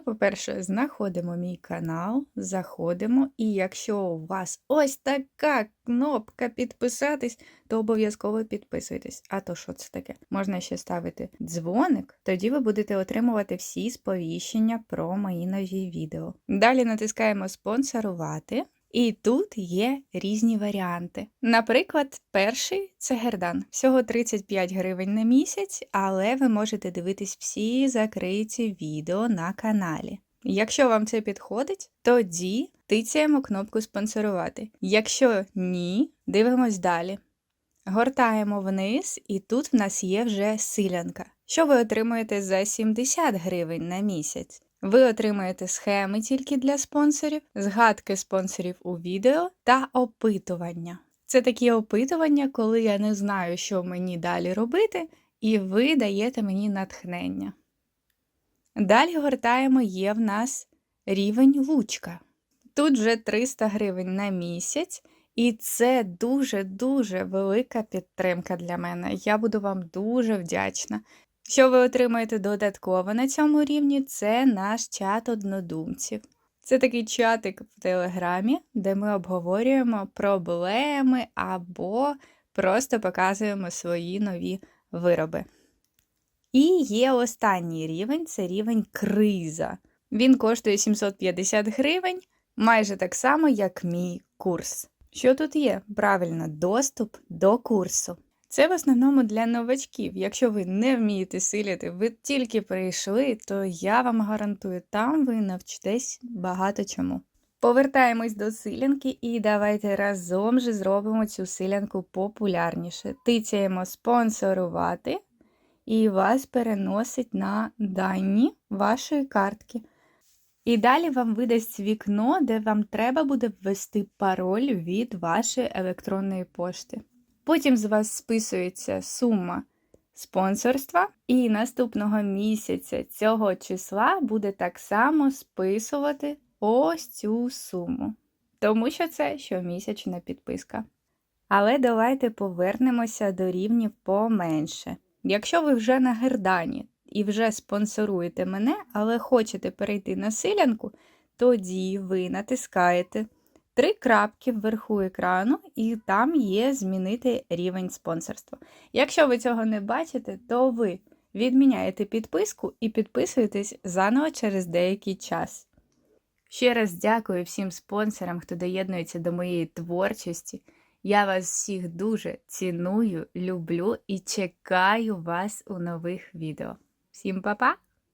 То, по-перше, знаходимо мій канал, заходимо, і якщо у вас ось така кнопка підписатись, то обов'язково підписуйтесь. А то що це таке? Можна ще ставити дзвоник, тоді ви будете отримувати всі сповіщення про мої нові відео. Далі натискаємо спонсорувати. І тут є різні варіанти. Наприклад, перший це гердан. Всього 35 гривень на місяць, але ви можете дивитись всі закриті відео на каналі. Якщо вам це підходить, тоді тицяємо кнопку спонсорувати. Якщо ні, дивимось далі. Гортаємо вниз, і тут в нас є вже силянка. Що ви отримуєте за 70 гривень на місяць? Ви отримаєте схеми тільки для спонсорів, згадки спонсорів у відео та опитування. Це такі опитування, коли я не знаю, що мені далі робити, і ви даєте мені натхнення. Далі гортаємо є в нас рівень лучка. Тут вже 300 гривень на місяць, і це дуже-дуже велика підтримка для мене. Я буду вам дуже вдячна. Що ви отримаєте додатково на цьому рівні, це наш чат однодумців. Це такий чатик в Телеграмі, де ми обговорюємо проблеми або просто показуємо свої нові вироби. І є останній рівень це рівень криза. Він коштує 750 гривень, майже так само, як мій курс. Що тут є? Правильно, доступ до курсу. Це в основному для новачків. Якщо ви не вмієте силити, ви тільки прийшли, то я вам гарантую, там ви навчитесь багато чому. Повертаємось до силянки і давайте разом же зробимо цю силянку популярніше. Тицяємо спонсорувати, і вас переносить на дані вашої картки. І далі вам видасть вікно, де вам треба буде ввести пароль від вашої електронної пошти. Потім з вас списується сума спонсорства, і наступного місяця цього числа буде так само списувати ось цю суму. Тому що це щомісячна підписка. Але давайте повернемося до рівнів поменше. Якщо ви вже на гердані і вже спонсоруєте мене, але хочете перейти на силянку, тоді ви натискаєте три крапки вверху екрану, і там є змінити рівень спонсорства. Якщо ви цього не бачите, то ви відміняєте підписку і підписуєтесь заново через деякий час. Ще раз дякую всім спонсорам, хто доєднується до моєї творчості. Я вас всіх дуже ціную, люблю і чекаю вас у нових відео. Всім па-па!